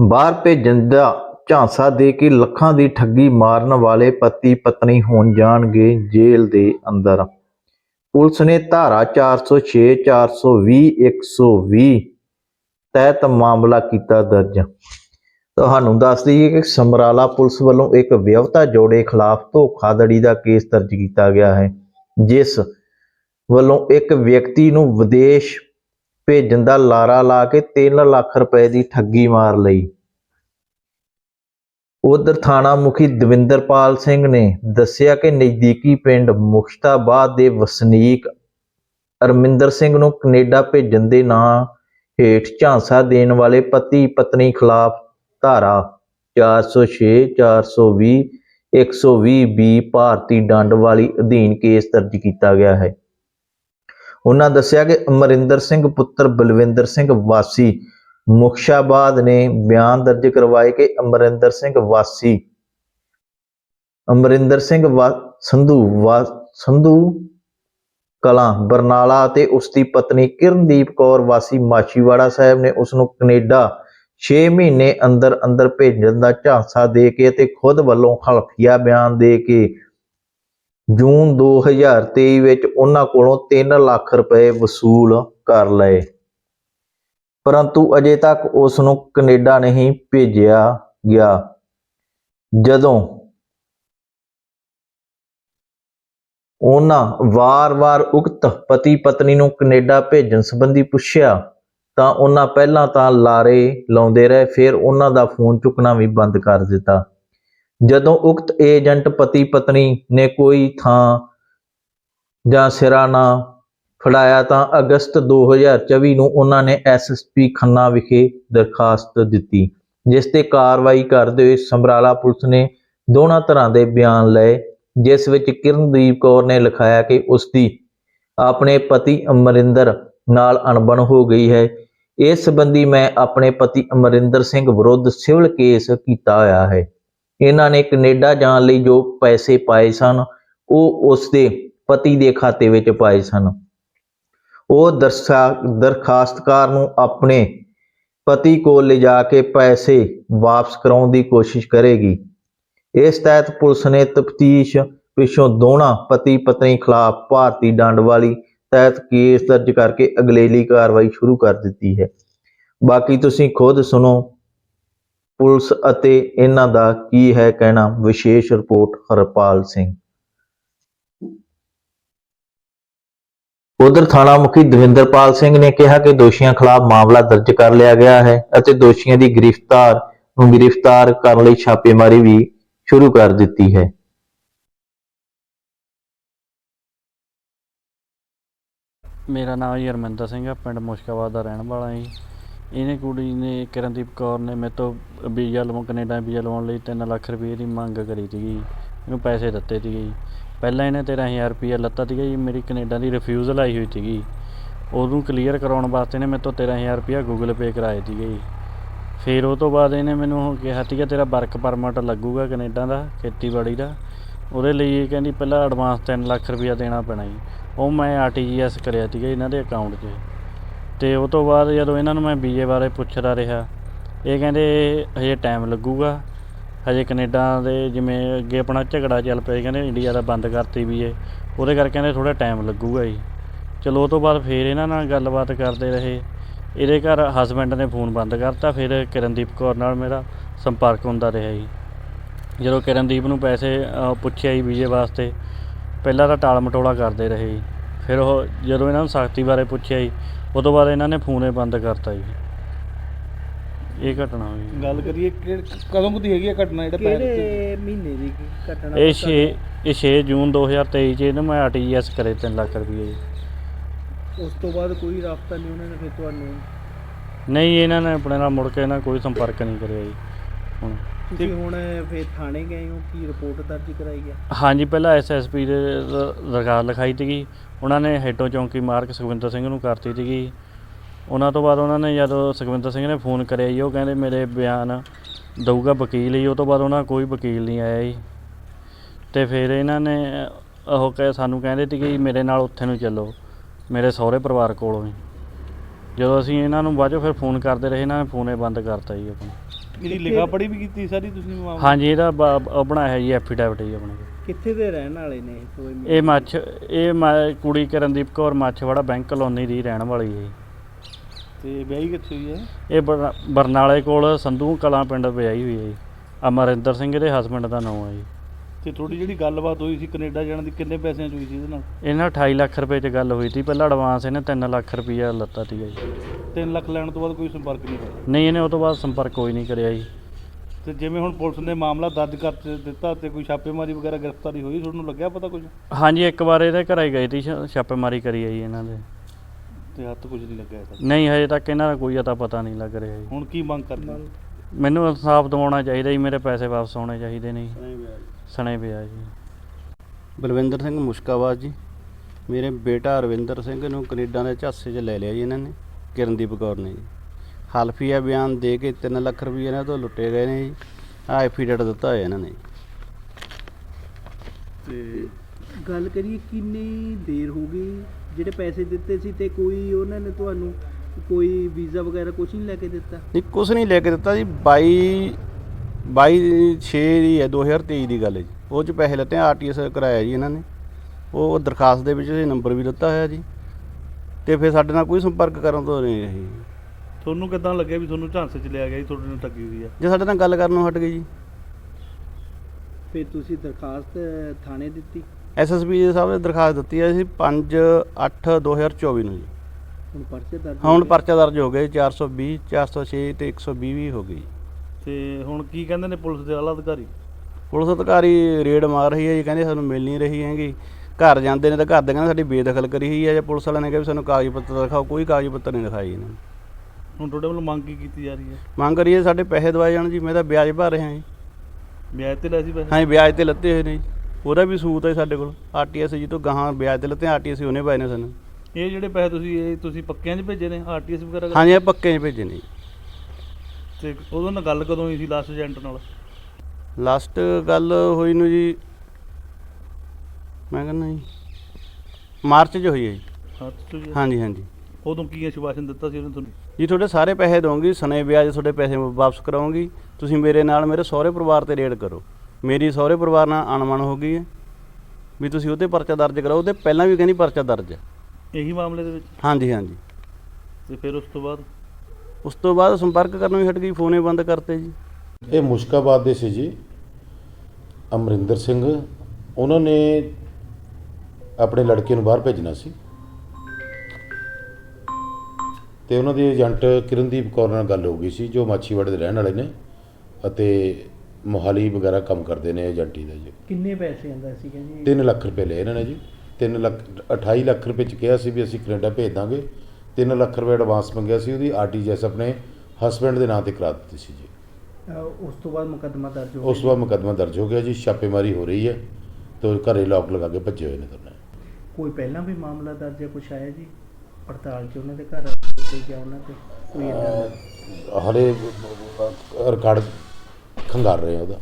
ਬਾਹਰ ਭੇਜਣ ਦਾ ਝਾਂਸਾ ਦੇ ਕੇ ਲੱਖਾਂ ਦੀ ਠੱਗੀ ਮਾਰਨ ਵਾਲੇ ਪਤੀ ਪਤਨੀ ਹੋਣ ਜਾਣਗੇ ਜੇਲ੍ਹ ਦੇ ਅੰਦਰ। ਪੁਲਿਸ ਨੇ ਧਾਰਾ 406 420 120 ਤਹਿਤ ਮਾਮਲਾ ਕੀਤਾ ਦਰਜ। ਤੁਹਾਨੂੰ ਦੱਸ ਦਈਏ ਕਿ ਸਮਰਾਲਾ ਪੁਲਿਸ ਵੱਲੋਂ ਇੱਕ ਵਿਅਵਤਾ ਜੋੜੇ ਖਿਲਾਫ ਧੋਖਾਧੜੀ ਦਾ ਕੇਸ ਦਰਜ ਕੀਤਾ ਗਿਆ ਹੈ, ਜਿਸ ਵੱਲੋਂ ਇੱਕ ਵਿਅਕਤੀ ਨੂੰ ਵਿਦੇਸ਼ ਭੇਜਣ ਦਾ ਲਾਰਾ ਲਾ ਕੇ 3 ਲੱਖ ਰੁਪਏ ਦੀ ਠੱਗੀ ਮਾਰ ਲਈ। ਉਧਰ ਥਾਣਾ ਮੁਖੀ ਦਵਿੰਦਰਪਾਲ ਸਿੰਘ ਨੇ ਦੱਸਿਆ ਕਿ ਨਜ਼ਦੀਕੀ ਪਿੰਡ ਮੁਖਤਾਬਾਦ ਦੇ ਵਸਨੀਕ ਅਰਮਿੰਦਰ ਸਿੰਘ ਨੂੰ ਕੈਨੇਡਾ ਭੇਜਣ ਦੇ ਨਾਂ ਹੇਠ ਝਾਂਸਾ ਦੇਣ ਵਾਲੇ ਪਤੀ ਪਤਨੀ ਖਿਲਾਫ ਧਾਰਾ 406 420 120 ਬੀ ਭਾਰਤੀ ਦੰਡ ਵਾਲੀ ਅਧੀਨ ਕੇਸ ਦਰਜ ਕੀਤਾ ਗਿਆ ਹੈ। ਉਹਨਾਂ ਦੱਸਿਆ ਕਿ ਅਮਰਿੰਦਰ ਸਿੰਘ ਪੁੱਤਰ ਬਲਵਿੰਦਰ ਸਿੰਘ ਵਾਸੀ ਮੁਖਸ਼ਾਬਾਦ ਨੇ ਬਿਆਨ ਦਰਜ ਕਰਵਾਏ ਕਿ ਅਮਰਿੰਦਰ ਸਿੰਘ ਵਾਸੀ, ਅਮਰਿੰਦਰ ਸਿੰਘ ਸੰਧੂ ਸੰਧੂ ਕਲਾਂ, ਬਰਨਾਲਾ ਅਤੇ ਉਸ ਦੀ ਪਤਨੀ ਕਿਰਨਦੀਪ ਕੌਰ ਵਾਸੀ ਮਾਛੀਵਾੜਾ ਸਾਹਿਬ ਨੇ ਉਸ ਨੂੰ ਕੈਨੇਡਾ 6 ਮਹੀਨੇ ਅੰਦਰ ਅੰਦਰ ਭੇਜਣ ਦਾ ਝਾਂਸਾ ਦੇ ਕੇ ਅਤੇ ਖੁਦ ਵੱਲੋਂ ਹਲਫੀਆ ਬਿਆਨ ਦੇ ਕੇ ਜੂਨ 2023 ਵਿੱਚ ਉਹਨਾਂ ਕੋਲੋਂ 3 ਲੱਖ ਰੁਪਏ ਵਸੂਲ ਕਰ ਲਏ। ਪਰੰਤੂ ਅਜੇ ਤੱਕ ਉਸ ਨੂੰ ਕੈਨੇਡਾ ਨਹੀਂ ਭੇਜਿਆ ਗਿਆ। ਜਦੋਂ ਉਹਨਾਂ ਵਾਰ-ਵਾਰ ਉਕਤ ਪਤੀ ਪਤਨੀ ਨੂੰ ਕੈਨੇਡਾ ਭੇਜਣ ਸੰਬੰਧੀ ਪੁੱਛਿਆ, ਤਾਂ ਉਹਨਾਂ ਪਹਿਲਾਂ ਤਾਂ ਲਾਰੇ ਲਾਉਂਦੇ ਰਹੇ, ਫਿਰ ਉਹਨਾਂ ਦਾ ਫੋਨ ਚੁੱਕਣਾ ਵੀ ਬੰਦ ਕਰ ਦਿੱਤਾ। ਜਦੋਂ ਉਕਤ ਏਜੰਟ ਪਤੀ ਪਤਨੀ ਨੇ ਕੋਈ ਥਾਂ ਜਾਂ ਸਿਰਾਨਾ ਫੜਾਇਆ ਤਾਂ ਅਗਸਤ 2024 ਨੂੰ ਉਹਨਾਂ ਨੇ ਐਸਐਸਪੀ ਖੰਨਾ ਵਿਖੇ ਦਰਖਾਸਤ ਦਿੱਤੀ, ਜਿਸ ਤੇ ਕਾਰਵਾਈ ਕਰਦੇ ਹੋਏ ਸਮਰਾਲਾ ਪੁਲਿਸ ਨੇ ਦੋਨਾਂ ਤਰ੍ਹਾਂ ਦੇ ਬਿਆਨ ਲਏ, ਜਿਸ ਵਿੱਚ ਕਿਰਨਦੀਪ ਕੌਰ ਨੇ ਲਿਖਾਇਆ ਕਿ ਉਸ ਦੀ ਆਪਣੇ ਪਤੀ ਅਮਰਿੰਦਰ ਨਾਲ ਅਣਬਣ ਹੋ ਗਈ ਹੈ। ਇਸ ਸੰਬੰਧੀ ਮੈਂ ਆਪਣੇ ਪਤੀ ਅਮਰਿੰਦਰ ਸਿੰਘ ਵਿਰੁੱਧ ਸਿਵਲ ਕੇਸ ਕੀਤਾ ਹੋਇਆ ਹੈ। ਇਹਨਾਂ ਨੇ ਕੈਨੇਡਾ ਜਾਣ ਲਈ ਜੋ ਪੈਸੇ ਪਾਏ ਸਨ, ਉਹ ਉਸ ਦੇ ਪਤੀ ਦੇ ਖਾਤੇ ਵਿੱਚ ਪਾਏ ਸਨ। ਉਹ ਦਰਸਾ, ਦਰਖਾਸਤਕਾਰ ਨੂੰ ਆਪਣੇ ਪਤੀ ਕੋਲ ਲਿਜਾ ਕੇ ਪੈਸੇ ਵਾਪਸ ਕਰਾਉਣ ਦੀ ਕੋਸ਼ਿਸ਼ ਕਰੇਗੀ। ਇਸ ਤਹਿਤ ਪੁਲਿਸ ਨੇ ਤਫਤੀਸ਼ ਪਿੱਛੋਂ ਦੋਨਾਂ ਪਤੀ ਪਤਨੀ ਖਿਲਾਫ ਭਾਰਤੀ ਦੰਡ ਵਾਲੀ ਤਹਿਤ ਕੇਸ ਦਰਜ ਕਰਕੇ ਅਗਲੇਲੀ ਕਾਰਵਾਈ ਸ਼ੁਰੂ ਕਰ ਦਿੱਤੀ ਹੈ। ਬਾਕੀ ਤੁਸੀਂ ਖੁਦ ਸੁਣੋ ਪੁਲਿਸ ਅਤੇ ਇਹਨਾਂ ਦਾ ਕੀ ਹੈ ਕਹਿਣਾ? ਵਿਸ਼ੇਸ਼ ਰਿਪੋਰਟ, ਹਰਪਾਲ ਸਿੰਘ। ਉਧਰ ਥਾਣਾ ਮੁਖੀ ਦਵਿੰਦਰਪਾਲ ਸਿੰਘ ਨੇ ਕਿਹਾ ਕਿ ਦੋਸ਼ੀਆਂ ਖਿਲਾਫ ਮਾਮਲਾ ਦਰਜ ਕਰ ਲਿਆ ਗਿਆ ਹੈ ਅਤੇ ਦੋਸ਼ੀਆਂ ਦੀ ਗ੍ਰਿਫਤਾਰ ਨੂੰ ਗ੍ਰਿਫਤਾਰ ਕਰਨ ਲਈ ਛਾਪੇਮਾਰੀ ਵੀ ਸ਼ੁਰੂ ਕਰ ਦਿੱਤੀ ਹੈ। ਮੇਰਾ ਨਾਮ ਜੀ ਹਰਮਿੰਦਰ ਸਿੰਘ ਆ ਪਿੰਡ ਮੁਸ਼ਕਾਬਾਦ ਦਾ ਰਹਿਣ ਵਾਲਾ ਜੀ। ਇਹਨੇ ਕੁੜੀ ਨੇ ਕਿਰਨਦੀਪ ਕੌਰ ਨੇ ਮੇਰੇ ਤੋਂ ਵੀਜ਼ਾ ਲਵਾਉਣ, ਕੈਨੇਡਾ ਵੀਜ਼ਾ ਲਵਾਉਣ ਲਈ ਤਿੰਨ ਲੱਖ ਰੁਪਈਏ ਦੀ ਮੰਗ ਕਰੀ ਸੀਗੀ ਇਹਨੂੰ ਪੈਸੇ ਦਿੱਤੇ ਸੀਗੇ ਜੀ। ਪਹਿਲਾਂ ਇਹਨੇ ਤੇਰ੍ਹਾਂ ਹਜ਼ਾਰ ਰੁਪਈਆ ਲੱਤਾ ਸੀਗਾ ਜੀ, ਮੇਰੀ ਕੈਨੇਡਾ ਦੀ ਰਿਫਿਊਜ਼ਲ ਆਈ ਹੋਈ ਸੀਗੀ। ਉਹਨੂੰ ਕਲੀਅਰ ਕਰਾਉਣ ਵਾਸਤੇ ਇਹਨੇ ਮੇਰੇ ਤੋਂ 13000 ਰੁਪਏ ਗੂਗਲ ਪੇ ਕਰਾਏ ਸੀਗੇ ਜੀ। ਫਿਰ ਉਹ ਤੋਂ ਬਾਅਦ ਇਹਨੇ ਮੈਨੂੰ ਕਿਹਾ ਸੀਗਾ, ਤੇਰਾ ਵਰਕ ਪਰਮਿਟ ਲੱਗੂਗਾ ਕੈਨੇਡਾ ਦਾ, ਖੇਤੀਬਾੜੀ ਦਾ। ਉਹਦੇ ਲਈ ਇਹ ਕਹਿੰਦੀ, ਪਹਿਲਾਂ ਐਡਵਾਂਸ 3 ਲੱਖ ਰੁਪਇਆ ਦੇਣਾ ਪੈਣਾ ਜੀ। ਉਹ ਮੈਂ ਆਰਟੀਜੀਐਸ ਕਰਿਆ ਸੀਗਾ ਇਹਨਾਂ ਦੇ ਅਕਾਊਂਟ 'ਚ। ਤੇ ਉਹ ਤੋਂ ਬਾਅਦ ਜਦੋਂ ਇਹਨਾਂ ਨੂੰ ਮੈਂ ਵੀਜ਼ੇ ਬਾਰੇ ਪੁੱਛਦਾ ਰਿਹਾ, ਇਹ ਕਹਿੰਦੇ ਹਜੇ ਟਾਈਮ ਲੱਗੂਗਾ। ਹਜੇ ਕੈਨੇਡਾ ਦੇ ਜਿਵੇਂ ਅੱਗੇ ਆਪਣਾ ਝਗੜਾ ਚੱਲ ਪਿਆ ਕਹਿੰਦੇ ਇੰਡੀਆ ਦਾ ਬੰਦ ਕਰਤੀ ਵੀਜ਼ੇ ਉਹਦੇ ਕਰਕੇ ਕਹਿੰਦੇ ਥੋੜਾ ਟਾਈਮ ਲੱਗੂਗਾ ਜੀ। ਚਲੋ ਉਹ ਤੋਂ ਬਾਅਦ ਫਿਰ ਇਹਨਾਂ ਨਾਲ ਗੱਲਬਾਤ ਕਰਦੇ ਰਹੇ। ਇਹਦੇ ਘਰ ਹਸਬੈਂਡ ਨੇ ਫੋਨ ਬੰਦ ਕਰਤਾ, ਫਿਰ ਕਿਰਨਦੀਪ ਕੌਰ ਨਾਲ ਮੇਰਾ ਸੰਪਰਕ ਹੁੰਦਾ ਰਿਹਾ ਜੀ। ਜਦੋਂ ਕਿਰਨਦੀਪ ਨੂੰ ਪੈਸੇ ਪੁੱਛਿਆ ਜੀ ਵੀਜ਼ੇ ਵਾਸਤੇ, ਪਹਿਲਾਂ ਤਾਂ ਟਾਲ ਮਟੋਲਾ ਕਰਦੇ ਰਹੇ ਜੀ। ਫਿਰ ਉਹ ਜਦੋਂ ਇਹਨਾਂ ਨੂੰ ਸਖਤੀ ਬਾਰੇ ਪੁੱਛਿਆ ਜੀ ਉਹ ਤੋਂ ਬਾਅਦ ਇਹਨਾਂ ਨੇ ਫੋਨ ਹੀ ਬੰਦ ਕਰਤਾ ਜੀ। ਇਹ ਘਟਨਾ ਹੋਈ। ਗੱਲ ਕਰੀਏ ਕਿ ਕਦੋਂ ਕੁ ਦੀ ਹੈਗੀ ਆ ਘਟਨਾ ਜਿਹੜਾ ਪੈਰ ਤੇ ਕਿਹੜੇ ਮਹੀਨੇ ਦੀ ਘਟਨਾ ਇਹ 6 ਇਹ 6 ਜੂਨ 2023 ਚ ਇਹਨੂੰ ਮੈਂ ਆਰਟੀਜੀਐਸ ਕਰੇ 3 ਲੱਖ ਰੁਪਏ ਜੀ। ਉਸ ਤੋਂ ਬਾਅਦ ਕੋਈ ਰਾਬਤਾ ਨਹੀਂ ਉਹਨਾਂ ਨੇ ਫਿਰ ਤੁਹਾਨੂੰ? ਨਹੀਂ ਇਹਨਾਂ ਨੇ ਆਪਣੇ ਨਾਲ ਮੁੜ ਕੇ ਇਹਨਾਂ ਕੋਈ ਸੰਪਰਕ ਨਹੀਂ ਕਰਿਆ ਜੀ। ਹੁਣ ਤੁਸੀਂ ਹੁਣ ਫਿਰ ਥਾਣੇ ਗਏ ਹੋ, ਕੀ ਰਿਪੋਰਟ ਦਰਜ ਕਰਾਈ ਹੈ ਹਾਂਜੀ, ਪਹਿਲਾਂ ਐਸਐਸਪੀ ਦੇ ਦ- ਦਰਖਾਸਤ ਲਿਖਾਈ ਸੀਗੀ। ਉਹਨਾਂ ਨੇ ਹੈਡੋ ਚੌਂਕੀ ਮਾਰਕ ਸੁਖਵਿੰਦਰ ਸਿੰਘ ਨੂੰ ਕਰਤੀ ਸੀਗੀ। ਉਹਨਾਂ ਤੋਂ ਬਾਅਦ ਉਹਨਾਂ ਨੇ ਜਦੋਂ ਸੁਖਵਿੰਦਰ ਸਿੰਘ ਨੇ ਫੋਨ ਕਰਿਆ ਜੀ, ਉਹ ਕਹਿੰਦੇ ਮੇਰੇ ਬਿਆਨ ਦਊਗਾ ਵਕੀਲ ਜੀ, ਉਹ ਤੋਂ ਬਾਅਦ ਉਹਨਾਂ ਕੋਈ ਵਕੀਲ ਨਹੀਂ ਆਇਆ ਜੀ। ਤੇ ਫਿਰ ਇਹਨਾਂ ਨੇ ਉਹ ਕਹੇ, ਸਾਨੂੰ ਕਹਿੰਦੇ ਸੀਗੇ ਜੀ ਮੇਰੇ ਨਾਲ ਉੱਥੇ ਨੂੰ ਚੱਲੋ, ਮੇਰੇ ਸਹੁਰੇ ਪਰਿਵਾਰ ਕੋਲੋਂ ਹੀ ਜਦੋਂ ਅਸੀਂ ਇਹਨਾਂ ਨੂੰ ਬਾਅਦ ਫਿਰ ਫੋਨ ਕਰਦੇ ਰਹੇ, ਇਹਨਾਂ ਨੇ ਫੋਨੇ ਬੰਦ ਕਰਤਾ ਜੀ ਆਪਣਾ। ਇਹਦੀ ਲਿਖਾ ਪੜੀ ਵੀ ਕੀਤੀ ਸਾਰੀ ਤੁਸੀਂ ਹਾਂਜੀ ਇਹਦਾ ਬਣਾਇਆ ਜੀ ਐਫੀਡੈਵਿਟ ਜੀ ਆਪਣੇ ਕੋਲ। ਕਿੱਥੇ ਦੇ ਰਹਿਣ ਵਾਲੇ ਨੇ ਇਹ ਦੋਵੇਂ ਮਿਲ- ਇਹ ਮੱਛ ਇਹ ਮ- ਕੁੜੀ ਕਰਨਦੀਪ ਕੌਰ ਮੱਛਵਾੜਾ ਬੈਂਕ ਕਲੋਨੀ ਦੀ ਰਹਿਣ ਵਾਲੀ ਹੈ ਜੀ। ਤੇ ਵਿਆਹੀ ਕਿੱਥੇ ਹੋਈ ਹੈ? ਇਹ ਬਰ- ਬਰਨਾਲੇ ਕੋਲ ਸੰਧੂ ਕਲਾਂ ਪਿੰਡ ਵਿਆਹੀ ਹੋਈ ਹੈ ਜੀ। ਅਮਰਿੰਦਰ ਸਿੰਘ ਦੇ ਹਸਬੰਡ ਦਾ ਨਾਮ ਹੈ ਜੀ। ਤੇ ਥੋੜੀ ਜਿਹੜੀ ਗੱਲਬਾਤ ਹੋਈ ਸੀ ਕੈਨੇਡਾ ਜਾਣ ਦੀ ਕਿੰਨੇ ਪੈਸਿਆਂ ਚ ਹੋਈ ਸੀ ਇਹਦੇ ਨਾਲ? ਇਹਨਾਂ 28 ਲੱਖ ਰੁਪਏ 'ਚ ਗੱਲ ਹੋਈ ਸੀ ਪਹਿਲਾਂ ਐਡਵਾਂਸ ਇਹਨੇ 3 ਲੱਖ ਰੁਪਈਆ ਲੱਤਾ ਸੀਗਾ ਜੀ। 3 ਲੱਖ ਲੈਣ ਤੋਂ ਬਾਅਦ ਕੋਈ ਸੰਪਰਕ ਨਹੀਂ ਹੋਇਆ। ਨਹੀਂ ਇਹਨੇ ਉਹ ਤੋਂ ਬਾਅਦ ਸੰਪਰਕ ਕੋਈ ਨਹੀਂ ਕਰਿਆ ਜੀ। ਤੇ ਜਿਵੇਂ ਹੁਣ ਪੁਲਿਸ ਨੇ ਮਾਮਲਾ ਦਰਜ ਕਰ ਦਿੱਤਾ ਤੇ ਕੋਈ ਛਾਪੇਮਾਰੀ ਵਗੈਰਾ ਗ੍ਰਿਫਤਾਰੀ ਹੋਈ ਤੁਹਾਨੂੰ ਲੱਗਿਆ ਪਤਾ ਕੁਝ? ਹਾਂਜੀ ਇੱਕ ਵਾਰ ਇਹਦੇ ਘਰ ਹੀ ਗਏ ਸੀ ਛ- ਛਾਪੇਮਾਰੀ ਕਰੀ ਹੈ ਜੀ ਇਹਨਾਂ ਦੇ। ਤੇ ਹੱਥ ਕੁਝ ਨਹੀਂ ਲੱਗਿਆ ਇਹਦਾ? ਨਹੀਂ ਹਜੇ ਤੱਕ ਇਹਨਾਂ ਦਾ ਕੋਈ ਅਤਾ ਪਤਾ ਨਹੀਂ ਲੱਗ ਰਿਹਾ ਜੀ। ਹੁਣ ਕੀ ਮੰਗ ਕਰਦੇ ਹੋ? ਮੈਨੂੰ ਇਨਸਾਫ ਦਿਵਾਉਣਾ ਚਾਹੀਦਾ ਜੀ ਮੇਰੇ ਪੈਸੇ ਵਾਪਸ ਹੋਣੇ ਚਾਹੀਦੇ ਨੇ ਜੀ। ਸਣੇ ਪਿਆ ਜੀ। ਬਲਵਿੰਦਰ ਸਿੰਘ ਮੁਸ਼ਕਾਬਾਦ ਜੀ ਮੇਰੇ ਬੇਟਾ ਅਰਵਿੰਦਰ ਸਿੰਘ ਨੂੰ ਕੈਨੇਡਾ ਦੇ ਝਾਂਸੇ 'ਚ ਲੈ ਲਿਆ ਜੀ ਇਹਨਾਂ ਨੇ। ਕਿਰਨਦੀਪ ਕੌਰ ਨੇ ਜੀ। ਹਲਫੀਆ ਬਿਆਨ ਦੇ ਕੇ 3 ਲੱਖ ਰੁਪਏ ਇਹਨਾਂ ਤੋਂ ਲੁੱਟੇ ਗਏ ਨੇ ਜੀ। ਆ ਐਫੀਡੇਟ ਦਿੱਤਾ ਹੋਇਆ ਇਹਨਾਂ ਨੇ। ਤੇ ਗੱਲ ਕਰੀਏ ਕਿੰਨੀ ਦੇਰ ਹੋ ਗਈ? ਜਿਹੜੇ ਪੈਸੇ ਦਿੱਤੇ ਸੀ ਤੇ ਕੋਈ ਉਹਨਾਂ ਨੇ ਤੁਹਾਨੂੰ ਕੋਈ ਵੀਜ਼ਾ ਵਗੈਰਾ ਕੁਝ ਨਹੀਂ ਲੈ ਕੇ ਦਿੱਤਾ? ਨਹੀਂ ਕੁਛ ਨਹੀਂ ਲੈ ਕੇ ਦਿੱਤਾ ਜੀ। 22 22 6 ਦੀ ਹੈ 2023 ਦੀ ਗੱਲ ਹੈ ਜੀ। ਉਹ 'ਚ ਪੈਸੇ ਲੱਤੇ ਆਰਟੀਐਸ ਕਰਾਇਆ ਜੀ ਇਹਨਾਂ ਨੇ। ਉਹ ਦਰਖਾਸਤ ਦੇ ਵਿੱਚ ਇਹ ਨੰਬਰ ਵੀ ਦਿੱਤਾ ਹੋਇਆ ਜੀ। ਤੇ ਫਿਰ ਸਾਡੇ ਨਾਲ ਕੋਈ ਸੰਪਰਕ ਕਰਨ ਤੋਂ ਨਹੀਂ ਰਹੀ। ਤੁਹਾਨੂੰ ਕਿਦਾਂ ਲੱਗਿਆ ਵੀ ਤੁਹਾਨੂੰ ਝਾਂਸੇ ਚ ਲਿਆ ਗਿਆ ਜੀ ਤੁਹਾਡੇ ਨਾਲ ਠੱਗੀ ਹੋਈ ਆ? ਜੇ ਸਾਡੇ ਨਾਲ ਗੱਲ ਕਰਨੋਂ ਹਟ ਗਏ ਜੀ। ਫਿਰ ਤੁਸੀਂ ਦਰਖਾਸਤ ਥਾਣੇ ਦਿੱਤੀ? ਐਸਐਸਪੀ ਸਾਹਿਬ ਨੇ ਦਰਖਾਸਤ ਦਿੱਤੀ ਹੈ ਸੀ 5 8 2024 ਨੂੰ ਜੀ। ਹੁਣ ਪਰਚੇ ਦਰਜ ਹਾਂ, ਹੁਣ ਗਏ। ਪਰਚਾ ਦਰਜ ਹੋ ਗਏ 420 406 ਤੇ 120 ਵੀ ਹੋ ਗਈ ਤੇ ਹੁਣ ਕੀ ਕਹਿੰਦੇ ਨੇ ਪੁਲਿਸ ਦੇ ਆਲਾ ਅਧਿਕਾਰੀ? ਪੁਲਿਸ ਅਧਿਕਾਰੀ ਰੇਡ ਮਾਰ ਰਹੀ ਹੈ ਜੀ ਕਹਿੰਦੇ ਸਾਨੂੰ ਮਿਲ ਨਹੀਂ ਰਹੀ ਹੈਗੀ। ਘਰ ਜਾਂਦੇ ਨੇ ਤਾਂ ਘਰ ਦੇ ਕਹਿੰਦੇ ਸਾਡੀ ਬੇਦਖਲ ਕਰੀ ਹੋਈ ਹੈ ਜੇ ਪੁਲਿਸ ਵਾਲਿਆਂ ਨੇ ਕਿਹਾ ਵੀ ਸਾਨੂੰ ਕਾਗਜ਼ ਪੱਤਰ ਦਿਖਾਓ ਕੋਈ ਕਾਗਜ਼ ਪੱਤਰ ਨਹੀਂ ਦਿਖਾਈ ਇਹਨਾਂ ਨੇ। ਹੁਣ ਤੁਹਾਡੇ ਵੱਲੋਂ ਮੰਗ ਕੀ ਕੀਤੀ ਜਾ ਰਹੀ ਹੈ? ਮੰਗ ਕਰੀਏ ਸਾਡੇ ਪੈਸੇ ਦਵਾਏ ਜਾਣ ਜੀ ਮੈਂ ਤਾਂ ਵਿਆਜ ਭਰ ਰਿਹਾ ਜੀ। ਵਿਆਜ ਤੇ ਲੈ ਸੀ ਪੈਸੇ? ਹਾਂ ਜੀ, ਵਿਆਜ ਤੇ ਲੱਤੇ ਹੋਏ ਨੇ ਜੀ। ਉਹਦਾ ਵੀ ਸੂਤ ਹੈ ਸਾਡੇ ਕੋਲ ਆਰਟੀਐਸ ਜੀ ਤੋਂ ਗਾਹਾਂ ਵਿਆਜ ਤੇ ਲੱਤੇ ਆਰਟੀਐਸ ਉਹਨੇ ਪਾਏ ਨੇ ਸਾਨੂੰ। ਇਹ ਜਿਹੜੇ ਪੈਸੇ ਤੁਸੀਂ ਇਹ ਤੁਸੀਂ ਪੱਕਿਆਂ 'ਚ ਭੇਜੇ ਨੇ ਆਰਟੀਐਸ ਵਗੈਰਾ ਕਰਕੇ? ਹਾਂਜੀ ਇਹ ਪੱਕੇ 'ਚ ਭੇਜੇ ਨੇ ਜੀ। ਤੇ ਉਦੋਂ ਨਾਲ ਗੱਲ ਕਦੋਂ ਹੋਈ ਸੀ ਲਾਸਟ ਏਜੰਟ ਨਾਲ? ਲਾਸਟ ਗੱਲ ਹੋਈ ਨੂੰ ਜੀ ਮੈਂ ਕਹਿੰਦਾ ਜੀ ਮਾਰਚ 'ਚ ਹੋਈ ਹੈ ਜੀ। ਹਾਂ? ਹਾਂਜੀ ਹਾਂਜੀ। ਉਦੋਂ ਕੀ ਆਸ਼ਵਾਸਨ ਦਿੱਤਾ ਸੀ ਉਹਨੇ ਤੁਹਾਨੂੰ? ਜੀ ਤੁਹਾਡੇ ਸਾਰੇ ਪੈਸੇ ਦਵਾਂਗੀ ਸਨੇ ਵਿਆਜ ਤੁਹਾਡੇ ਪੈਸੇ ਵਾਪਸ ਕਰਾਉਂਗੀ ਤੁਸੀਂ ਮੇਰੇ ਨਾਲ ਮੇਰੇ ਸਹੁਰੇ ਪਰਿਵਾਰ ਤੇ ਰੇਡ ਕਰੋ। ਮੇਰੀ ਸਹੁਰੇ ਪਰਿਵਾਰ ਨਾਲ ਅਣਮਨ ਹੋ ਗਈ ਹੈ। ਵੀ ਤੁਸੀਂ ਉਹਤੇ ਪਰਚਾ ਦਰਜ ਕਰਾਓ ਉਹਦੇ ਪਹਿਲਾਂ ਵੀ ਕਹਿੰਦੀ ਪਰਚਾ ਦਰਜ ਹੈ। ਇਹੀ ਮਾਮਲੇ ਦੇ ਵਿੱਚ? ਹਾਂਜੀ ਹਾਂਜੀ। ਤੇ ਫਿਰ ਉਸ ਤੋਂ ਬਾਅਦ? ਉਸ ਤੋਂ ਬਾਅਦ ਸੰਪਰਕ ਕਰਨੋਂ ਵੀ ਹਟ ਗਈ ਫੋਨੇ ਬੰਦ ਕਰਤੇ ਜੀ। ਇਹ ਮੁਸ਼ਕਾਬਾਦ ਦੇ ਸੀ ਜੀ ਅਮਰਿੰਦਰ ਸਿੰਘ। ਉਹਨਾਂ ਨੇ ਆਪਣੇ ਲੜਕੇ ਨੂੰ ਬਾਹਰ ਭੇਜਣਾ ਸੀ। ਤੇ ਉਹਨਾਂ ਦੀ ਏਜੰਟ ਕਿਰਨਦੀਪ ਕੌਰ ਨਾਲ ਗੱਲ ਹੋ ਗਈ ਸੀ ਜੋ ਮਾਛੀਵਾੜੇ ਦੇ ਰਹਿਣ ਵਾਲੇ ਨੇ ਅਤੇ ਮੋਹਾਲੀ ਵਗੈਰਾ ਕੰਮ ਕਰਦੇ ਨੇ ਏਜੰਟੀ ਦਾ ਜੀ। ਕਿੰਨੇ ਪੈਸੇ ਆਂਦਾ ਸੀਗਾ ਜੀ 3 ਲੱਖ ਰੁਪਏ ਲਏ ਇਹਨਾਂ ਨੇ ਜੀ। 3 ਲੱਖ 28 ਲੱਖ ਰੁਪਏ ਚ ਕਿਹਾ ਸੀ ਵੀ ਅਸੀਂ ਕੈਨੇਡਾ ਭੇਜ ਦਾਂਗੇ। 3 ਲੱਖ ਰੁਪਏ ਐਡਵਾਂਸ ਮੰਗਿਆ ਸੀ ਉਹਦੀ ਆਰਟੀਜੀਐਸ ਆਪਣੇ ਹਸਬੰਡ ਦੇ ਨਾਂ ਤੇ ਕਰਾ ਦਿੱਤੀ ਸੀ ਜੀ। ਉਸ ਤੋਂ ਬਾਅਦ ਮੁਕੱਦਮਾ ਦਰਜ ਹੋ ਉਸ ਤੋਂ ਬਾਅਦ ਮੁਕੱਦਮਾ ਦਰਜ ਹੋ ਗਿਆ ਜੀ ਛਾਪੇਮਾਰੀ ਹੋ ਰਹੀ ਹੈ ਤੇ ਘਰੇ ਲੋਕ ਲਗਾ ਕੇ ਭੱਜੇ ਹੋਏ ਨੇ ਦੋਨੇ। ਕੋਈ ਪਹਿਲਾਂ ਵੀ ਮਾਮਲਾ ਦਰਜ ਹੈ, ਕੁਛ ਆਇਆ ਜੀ? ਪੜਤਾਲ 'ਚ ਉਹਨਾਂ ਦੇ ਘਰ ਕੋਈ ਗਿਆ ਉਹਨਾਂ ਤੇ? ਕੋਈ ਏਦਾਂ ਦਾ? ਹਲੇ ਰਿਕਾਰਡ ਖੰਗਾਰ ਰਹੇ ਆ ਉਹਦਾ।